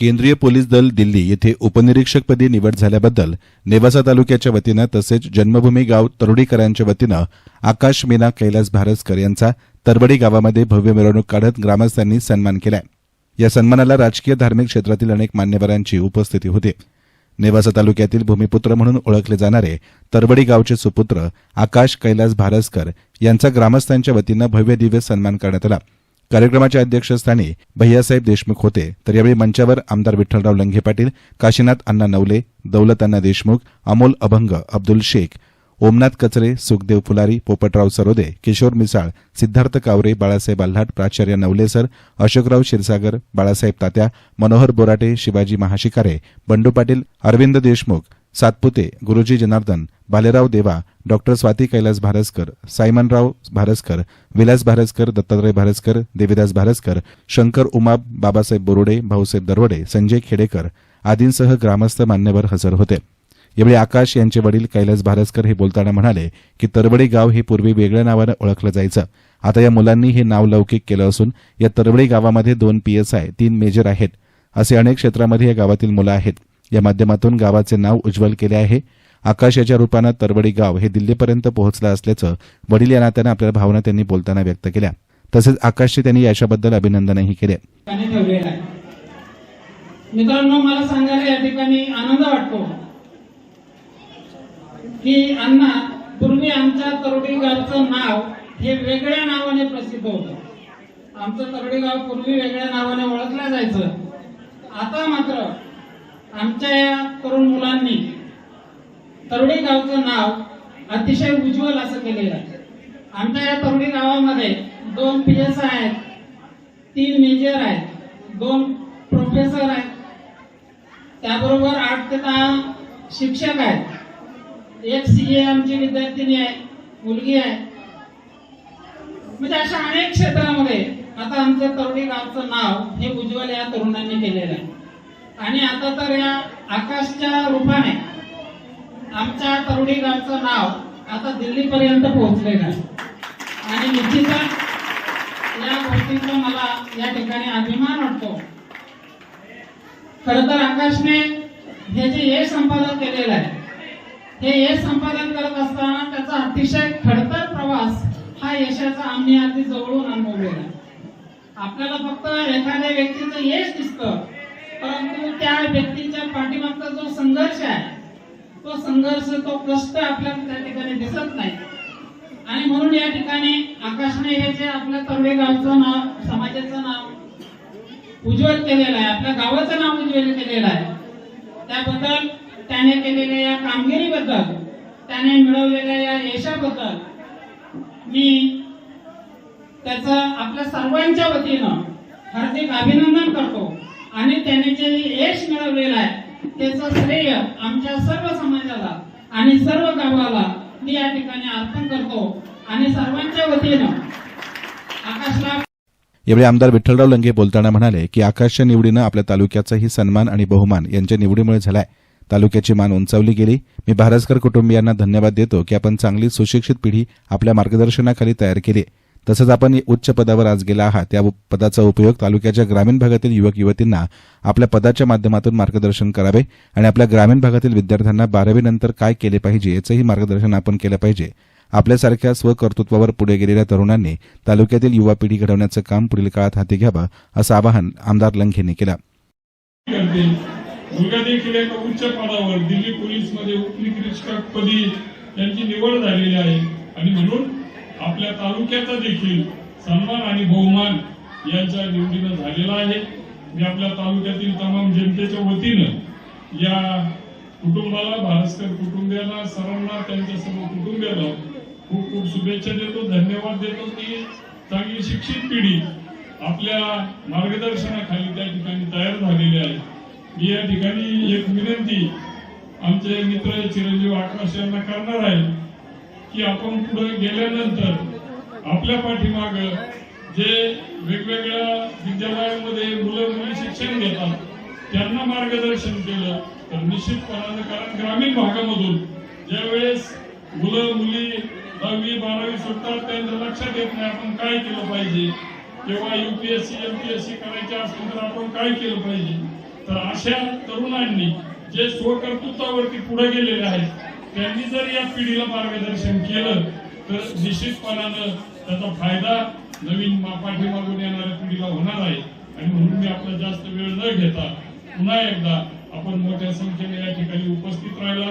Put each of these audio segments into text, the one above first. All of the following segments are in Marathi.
केंद्रीय पोलीस दल दिल्ली येथे उपनिरीक्षकपदी निवड झाल्याबद्दल नेवासा तालुक्याच्या वतीनं तसेच जन्मभूमी गाव तरुडीकरांच्या वतीनं आकाश मीना कैलास भारसकर यांचा तरबडी गावामध्ये भव्य मिरवणूक काढत ग्रामस्थांनी सन्मान केलाय. या सन्मानाला राजकीय धार्मिक क्षेत्रातील अनेक मान्यवरांची उपस्थिती होती. नेवासा तालुक्यातील भूमिपुत्र म्हणून ओळखले जाणारे तरबडी गावचे सुपुत्र आकाश कैलास भारसकर यांचा ग्रामस्थांच्या वतीनं भव्य दिव्य सन्मान करण्यात आला. कार्यक्रमाच्या अध्यक्षस्थानी भैयासाहेब देशमुख होते. तर यावेळी मंचावर आमदार विठ्ठलराव लंघे पाटील काशीनाथ अण्णा नवले दौलत अण्णा देशमुख अमोल अभंग अब्दुल शेख ओमनाथ कचरे सुखदेव फुलारी पोपटराव सरोदे किशोर मिसाळ सिद्धार्थ कावरे बाळासाहेब आल्हाट प्राचार्य नवलेसर अशोकराव क्षीरसागर बाळासाहेब तात्या मनोहर बोराटे शिवाजी महाशिकारे बंडू पाटील अरविंद देशमुख सातपुते गुरुजी जनार्दन बालेराव देवा डॉक्टर स्वाती कैलास भारसकर सायमनराव भारसकर विलास भारसकर दत्तात्रय भारसकर देविदास भारसकर शंकर उमाब बाबासाहेब बोरुडे भाऊसाहेब दरवडे संजय खेडेकर आदींसह ग्रामस्थ मान्यवर हजर होते. यावेळी आकाश यांचे वडील कैलास भारसकर हे बोलताना म्हणाले की तरवडी गाव हे पूर्वी वेगळ्या नावानं ओळखलं जायचं. आता या मुलांनी हे नाव लौकिक केलं असून या तरबडी गावामध्ये दोन पीएसआय तीन मेजर आहेत. असे अनेक क्षेत्रामध्ये या गावातील मुलं आहेत. या माध्यमातून गावाचे नाव उज्ज्वल केले आहे. आकाश याच्या रूपानं तरबडी गाव हे दिल्लीपर्यंत पोहोचलं असल्याचं वडील या नात्यानं आपल्या भावना त्यांनी बोलताना व्यक्त केल्या. तसेच आकाशचे त्यांनी यशाबद्दल अभिनंदनही केले. मित्रांनो मला सांगायला या ठिकाणी आनंद वाटतो की अण्णा पूर्वी आमच्या तरोडी गावचं नाव हे वेगळ्या नावाने प्रसिद्ध होतं. आमचं तरोडी गाव पूर्वी वेगळ्या नावाने ओळखलं जायचं. आता मात्र आमच्या या तरुण मुलांनी तरुणी गावचं नाव अतिशय उज्ज्वल असं केलेलं आहे. आमच्या या तरुणी गावामध्ये दोन पी एस आहेत तीन मेजर आहेत दोन प्रोफेसर आहेत. त्याबरोबर आठ ते दहा शिक्षक आहेत. एक सी ए आमची विद्यार्थिनी आहे मुलगी आहे. म्हणजे अशा अनेक क्षेत्रामध्ये आता आमचं तरुणी गावचं नाव हे उज्ज्वल या तरुणांनी केलेलं आहे. आणि आता तर या आकाशच्या रूपाने आमच्या तरुणी गावचं नाव आता दिल्लीपर्यंत पोहोचलेलं आहे. आणि निश्चितच या गोष्टीचा मला या ठिकाणी अभिमान वाटतो. खर तर आकाशने हे जे यश संपादन केलेलं आहे हे यश संपादन करत असताना त्याचा अतिशय खडतर प्रवास हा यशाचा आम्ही अगदी जवळून अनुभवलेला आहे. आपल्याला फक्त एखाद्या व्यक्तीचं यश दिसतं परंतु त्या व्यक्तीच्या पाठीमागचा जो संघर्ष आहे तो संघर्ष तो कष्ट आपल्याला त्या ठिकाणी दिसत नाही. आणि म्हणून या ठिकाणी आकाशने हे जे आपल्या तरुणे गावचं नाव समाजाचं नाव उज्ज्वल केलेलं आहे आपल्या गावाचं नाव उज्ज्वल केलेलं आहे त्याबद्दल त्याने केलेल्या या कामगिरीबद्दल त्याने मिळवलेल्या या यशाबद्दल मी त्याचं आपल्या सर्वांच्या वतीनं हार्दिक अभिनंदन करतो. आणि त्याने जे यश मिळवलेलं आहे त्याचं श्रेय आमच्या सर्व समाजाला आणि सर्व गावाला मी या ठिकाणी अर्पण करतो. आणि सर्वांच्या वतीनं आकाशला यावेळी आमदार विठ्ठलराव लंगे बोलताना म्हणाले की आकाशच्या निवडीनं आपल्या तालुक्याचाही सन्मान आणि बहुमान यांच्या निवडीमुळे झालाय. तालुक्याची मान उंचावली गेली. मी भारसकर कुटुंबियांना धन्यवाद देतो की आपण चांगली सुशिक्षित पिढी आपल्या मार्गदर्शनाखाली तयार केली तसंच आपण उच्च पदावर आज गेला आहात. या पदाचा उपयोग तालुक्याच्या ग्रामीण भागातील युवक युवतींना आपल्या पदाच्या माध्यमातून मार्गदर्शन करावे आणि आपल्या ग्रामीण भागातील विद्यार्थ्यांना बारावीनंतर काय केले पाहिजे याचंही मार्गदर्शन आपण केलं पाहिजे. आपल्यासारख्या स्वकर्तृत्वावर पुढे गेलेल्या तरुणांनी तालुक्यातील युवा पिढी घडवण्याचं काम पुढील काळात हाती घ्यावं असं आवाहन आमदार लंघेंनी केलं. मुलगा देखील एका उच्च पदावर दिल्ली पोलीसमध्ये उपनिरीक्षक पदी त्यांची निवड झालेली आहे. आणि म्हणून आपल्या तालुक्याचा देखील सन्मान आणि बहुमान यांच्या निवडीनं झालेला आहे. मी आपल्या तालुक्यातील तमाम जनतेच्या वतीनं या कुटुंबाला भारस्कर कुटुंबियाला सर्वांना त्यांच्या सर्व कुटुंबियाला खूप खूप शुभेच्छा देतो धन्यवाद देतो की चांगली शिक्षित पिढी आपल्या मार्गदर्शनाखाली त्या ठिकाणी तयार झालेली आहे. मी या ठिकाणी एक विनंती आमचे मित्र चिरंजीव आकाश यांना करणार आहे. की आपण पुढे गेल्यानंतर आपल्या पाठीमाग जे वेगवेगळ्या विद्यालयांमध्ये मुलं मुली शिक्षण घेतात त्यांना मार्गदर्शन केलं तर निश्चितपणानं कारण ग्रामीण भागामधून ज्यावेळेस मुलं मुली दहावी बारावी सुटतात त्यांना लक्षात येत नाही आपण काय केलं पाहिजे. किंवा युपीएससी एमपीएससी करायचे असेल तर आपण काय केलं पाहिजे? तर अशा तरुणांनी जे स्वकर्तृत्वावरती पुढे गेलेले आहेत त्यांनी जर या पिढीला मार्गदर्शन केलं तर निश्चितपणानं त्याचा फायदा नवीन मा- पाठीमागून येणाऱ्या पिढीला होणार आहे. आणि म्हणून मी आपला जास्त वेळ न घेता पुन्हा एकदा आपण मोठ्या संख्येने या ठिकाणी उपस्थित राहिला.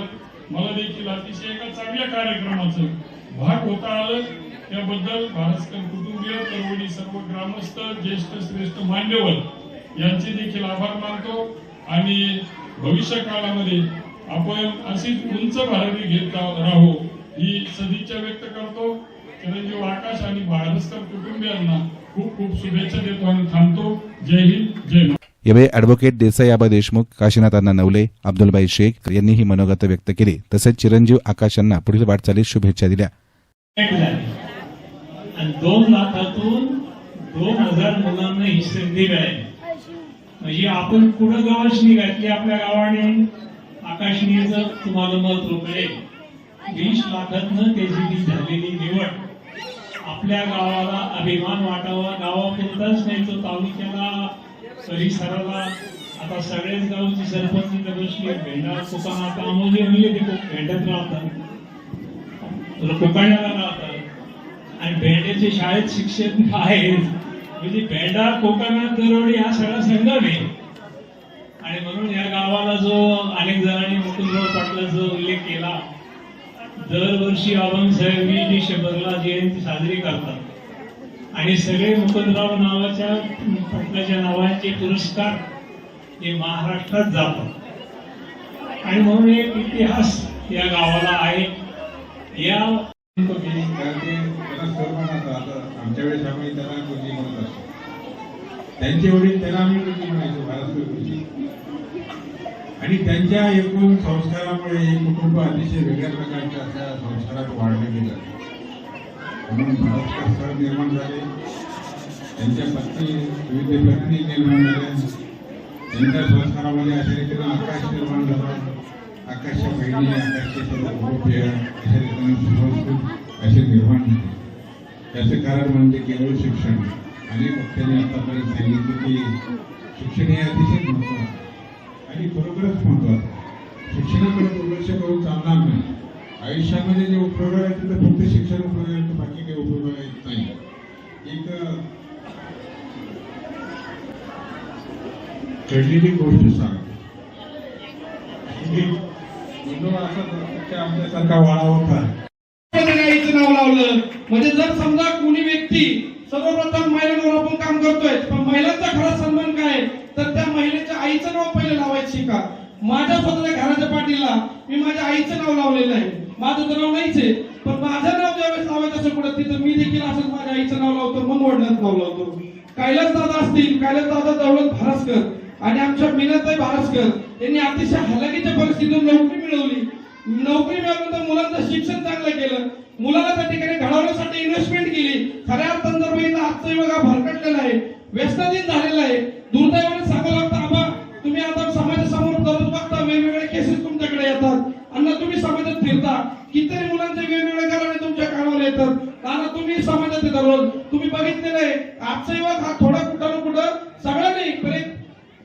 मला देखील अतिशय एका चांगल्या कार्यक्रमाचं भाग होता आलं. त्याबद्दल भारस्कर कुटुंबीय तरुणी सर्व ग्रामस्थ ज्येष्ठ श्रेष्ठ मान्यवर यांचे देखील आभार मानतो. आणि भविष्य काळामध्ये आपण अशीच उंच भारती घेत राहू ही सदिच्छा व्यक्त करतो. चिरंजीव आकाश आणि भारतकर कुटुंबियांना खूप खूप शुभेच्छा देतो आणि थांबतो. जय हिंद जय महाराष्ट्र. यावेळी अॅडव्होकेट देसाई आबा देशमुख काशीनाथ अण्णा नवले अब्दुलबाई शेख यांनी ही मनोगत व्यक्त केली. तसेच चिरंजीव आकाश यांना पुढील वाटचालीस शुभेच्छा दिल्या. दोन लाखातून दोन हजार मुलांना ही संधी मिळाली. म्हणजे आपण पुढं गवसणी घातली आपल्या गावाने? आकाशने तुम्हाला मत रोकले वीस लाखातनं त्याची ती झालेली निवड. आपल्या गावाला अभिमान वाटावा. गावापुरताच नाही तो तालुक्याला परिसराला. आता सगळ्याच गावची सरपंच इथं भेंडा कोकण आता आमोली म्हणले ते भेंडत राहतात. कोकणाला राहतात. आणि भेंड्याचे शाळेत शिक्षक आहेत. म्हणजे भेंडा कोकणात दरवडी हा सगळा संगम आहे. आणि म्हणून या गावाला जो अनेक जणांनी मुकुंदराव पाटलाचा उल्लेख केला दरवर्षी साहेब जी डिसेंबरला जयंती साजरी करतात. आणि सगळे मुकुंदराव नावाच्या पाटलाच्या नावाचे पुरस्कार हे महाराष्ट्रात जातात. आणि म्हणून एक इतिहास या गावाला आहे. या आमच्या वेळेस आम्ही त्यांना गुरुजी म्हणत असतो त्यांचे वडील त्यांना आम्ही गुरुजी म्हणायचो भारतकर गुरुजी आणि त्यांच्या एकूण संस्कारामुळे हे कुटुंब अतिशय वेगळ्या प्रकारच्या अशा संस्कारात वाढले गेले. म्हणून भारत सर निर्माण झाले. त्यांच्या पत्नी विविध पत्नी निर्माण झाल्या. त्यांच्या संस्कारामध्ये अशा रीतीनं आकाश निर्माण झाला. आकाशच्या बहिणी आकाशचे गोप्य अशा रीतीनं सुसंस्कृत असे निर्माण झाले. त्याचं कारण म्हणजे केवळ शिक्षण. अनेक वक्त्यांनी आतापर्यंत सांगितलं की शिक्षण हे अतिशय महत्वाचं आहे. बरोबरच खरोखरच महत्वाचं आहे. शिक्षणाकडे दुर्लक्ष करून चालणार नाही आयुष्यामध्ये जे उपयोग आहे तिथं फक्त शिक्षण उपयोग आहे तर बाकी काही उपयोग येत नाही एक घडलेली गोष्ट सांग म्हणजे मुलं वाळा होता नाव लावलं म्हणजे जर समजा कोणी व्यक्ती सर्वप्रथम महिलांवर आपण काम करतोय पण महिलांचा खरा सन्मान काय आहे? तर त्या महिलेच्या आईचं नाव पहिले लावायची का माझ्या स्वतःच्या घराच्या पाठीला मी माझ्या आईचं नाव लावलेलं आहे. माझं तर नाव नाहीच आहे पण माझं नाव ज्यावेळेस लावायचं असेल कुठं तिथं मी देखील असंच माझ्या आईचं नाव लावतो मन वडिलांचं नाव लावतो. कैलास दादा असतील कैलास दादा दौलत भारसकर आणि आमच्या मीनाताई भारसकर यांनी अतिशय हलाखीच्या परिस्थितीतून नोकरी मिळवली. नोकरी मिळवल्यानंतर मुलांचं शिक्षण चांगलं केलं. मुलाला त्या ठिकाणी घडवण्यासाठी इन्व्हेस्टमेंट केली. खऱ्या अर्थानं जर बघितलं आजचा युग हा भरकटलेला आहे. व्यसनाधीन झालेला आहे. दुर्दैवाने सांगावं लागतं आबा तुम्ही आता समाजासमोर दररोज बघता वेगवेगळे केसेस तुमच्याकडे येतात. आणि तुम्ही समाजात फिरता. कितीतरी मुलांचे वेगवेगळे कारणे तुमच्या कानावर येतात. दादा तुम्ही समाजात दररोज तुम्ही बघितलेलं आहे. आजचा युवक हा थोडा कुठं ना कुठं सगळं नाही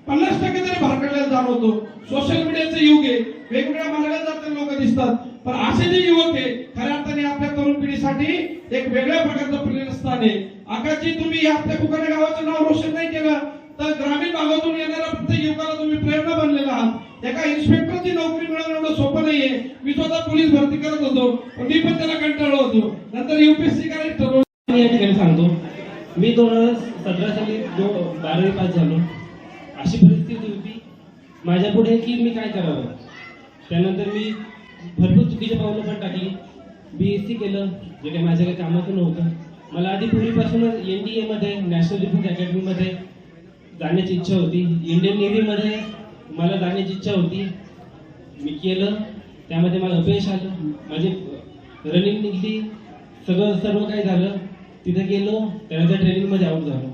पन्नास टक्के तरी भरकट होतो. सोशल मीडियाचं युग आहे. वेगवेगळ्या मार्गाला जाताना लोक दिसतात. पण असे जे युवक आहे खऱ्या अर्थाने आपल्या तरुण पिढीसाठी एक वेगळ्या प्रकारचं प्रेरणास्थान आहे. आकाशजी तुम्ही आपल्या कुकाने गावाचं नाव रोशन नाही केलं तर ग्रामीण भागातून येणाऱ्या प्रत्येक युवकाला तुम्ही प्रेरणा बनलेला आहात. एका इन्स्पेक्टरची नोकरी मिळवणं एवढं सोपं नाहीये. मी स्वतः पोलीस भरती करत होतो. पण मी पण त्याला कंटाळलो होतो. नंतर युपीएससी करायचं ठरवलं या ठिकाणी सांगतो. मी दोन हजार सतरा साली बारावी पास झालो अशी परिस्थिती माझ्या पुढे की मी काय करावं? त्यानंतर मी भरपूर चुकीची पावलं पण टाकली. बी एस सी केलं जे काही माझ्या काही कामाचं नव्हतं मला आधी पूर्वीपासूनच एन डी एमध्ये नॅशनल डिफेन्स अकॅडमीमध्ये जाण्याची इच्छा होती. इंडियन नेव्हीमध्ये मला जाण्याची इच्छा होती. मी केलं. त्यामध्ये मला अपयश आलं. माझी रनिंग निघली. सगळं सर्व काही झालं. तिथे गेलो. त्यानंतर ट्रेनिंगमध्ये आऊट झालो.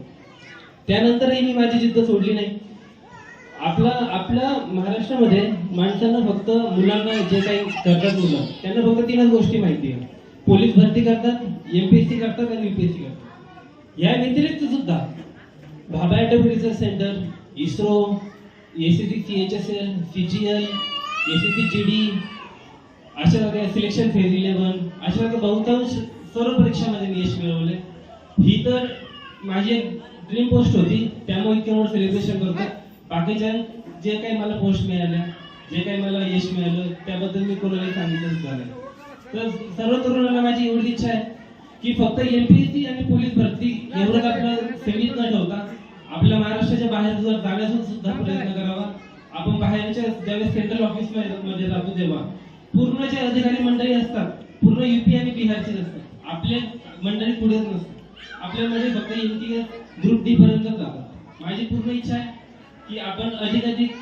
त्यानंतरही मी माझी जिद्द सोडली नाही. आपला आपल्या महाराष्ट्रामध्ये माणसांना फक्त मुलांना जे काही करतात मुलं त्यांना फक्त तीनच गोष्टी माहिती आहे. पोलीस भरती करतात एमपीएससी करतात आणि युपीएससी करतात. या व्यतिरिक्त सुद्धा Bhabha atomic research centre ISRO ACC C H S L C G L ACC G D अशा प्रकारे सिलेक्शन फेज इलेव्हन अशा प्रकारे बहुतांश सर्व परीक्षामध्ये मी यश मिळवले ही तर माझी ड्रीम पोस्ट होती त्यामुळे इतकं मोठं सेलिब्रेशन करतो. बाकीच्या जे काही मला पोस्ट मिळाल्या जे काही मला यश मिळालं त्याबद्दल मी कोणालाही सांगितलंच झालं तर सर्व तरुणांना माझी एवढी इच्छा आहे की फक्त एमपीएससी आणि पोलीस भरती एवढंच आपलं सेमित न ठेवता आपल्या महाराष्ट्राच्या बाहेर जर जाण्याचा सुद्धा प्रयत्न करावा. आपण बाहेरच्या ज्यावेळेस सेंट्रल ऑफिसमध्ये जातो तेव्हा. पूर्ण जे अधिकारी मंडळी असतात पूर्ण युपी आणि बिहारचे असतात. आपले मंडळी पुढेच नसतात. आपल्यामध्ये फक्त एमटीएस ग्रुप डी पर्यंत जातात. माझी पूर्ण इच्छा आहे की आपण अधिक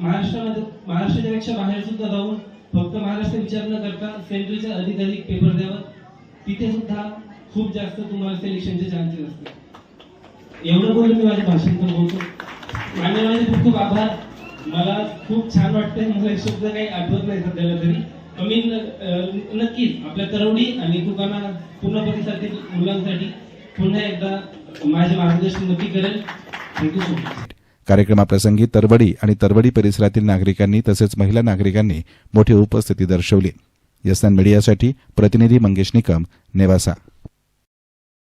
महाराष्ट्रामध्ये महाराष्ट्राच्या बाहेर सुद्धा जाऊन फक्त महाराष्ट्र विचार न करता सेंट्रलचे अधिकाधिक पेपर द्यावा. तिथे सुद्धा खूप जास्त तुम्हाला सिलेक्शनचे चान्सेस असतात एवढं बोलून मी माझ्या भाषण पण बोलतो. मान्यवरांचे खूप खूप आभार. मला खूप छान वाटतंय. मला एक शब्द काही आठवत नाही सध्याला तरी. मी न- नक्कीच आपल्या तरवडी आणि दुकाना पूर्ण परिसरातील मुलांसाठी पुन्हा एकदा माझे मार्गदर्शन नक्की करेल. थँक्यू सो मच कार्यक्रमाप्रसंगी तरवडी आणि तरवडी परिसरातील नागरिकांनी तसेच महिला नागरिकांनी मोठी उपस्थिती दर्शवली. यसन मीडियासाठी प्रतिनिधी मंगेश निकम नेवासा.